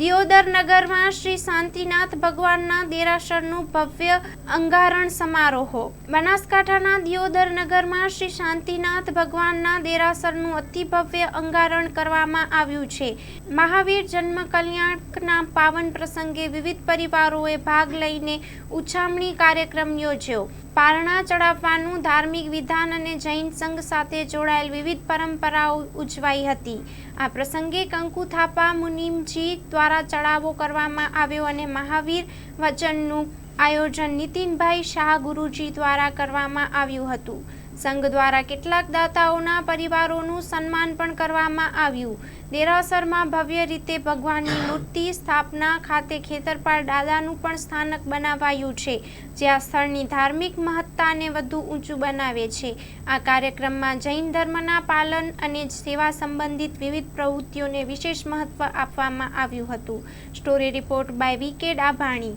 દિયોદર નગરમાં શ્રી શાંતિનાથ ભગવાનના દેરાસરનું ભવ્ય અંગારણ સમારોહ. બનાસકાંઠાના દિયોદર નગરમાં શ્રી શાંતિનાથ ભગવાનના દેરાસરનું અતિ ભવ્ય અંગારણ કરવામાં આવ્યું છે. મહાવીર જન્મ કલ્યાણના પાવન પ્રસંગે વિવિધ પરિવારોએ ભાગ લઈને ઉછામણી કાર્યક્રમ યોજ્યો. પારણા ચડાવવાનું ધાર્મિક વિધાન અને જૈન સંઘ સાથે જોડાયેલ વિવિધ પરંપરાઓ ઉજવાઈ હતી. આ પ્રસંગે કંકુ થાપા મુનિમજી દ્વારા ચડાવો કરવામાં આવ્યો અને મહાવીર વચનનું આયોજન નીતિનભાઈ શાહ ગુરુજી દ્વારા કરવામાં આવ્યું હતું. સંઘ દ્વારા કેટલાક દાતાઓના પરિવારોનું સન્માન પણ કરવામાં આવ્યું. દેરાસરમાં ભવ્ય રીતે ભગવાનની મૂર્તિ સ્થાપના ખાતે ખેતરપાળ દાદાનું પણ સ્થાનક બનાવાયું છે, જે આ સ્થળની ધાર્મિક મહત્તાને વધુ ઊંચું બનાવે છે. આ કાર્યક્રમમાં જૈન ધર્મના પાલન અને સેવા સંબંધિત વિવિધ પ્રવૃત્તિઓને વિશેષ મહત્વ આપવામાં આવ્યું હતું. Story report by V K Dabhani.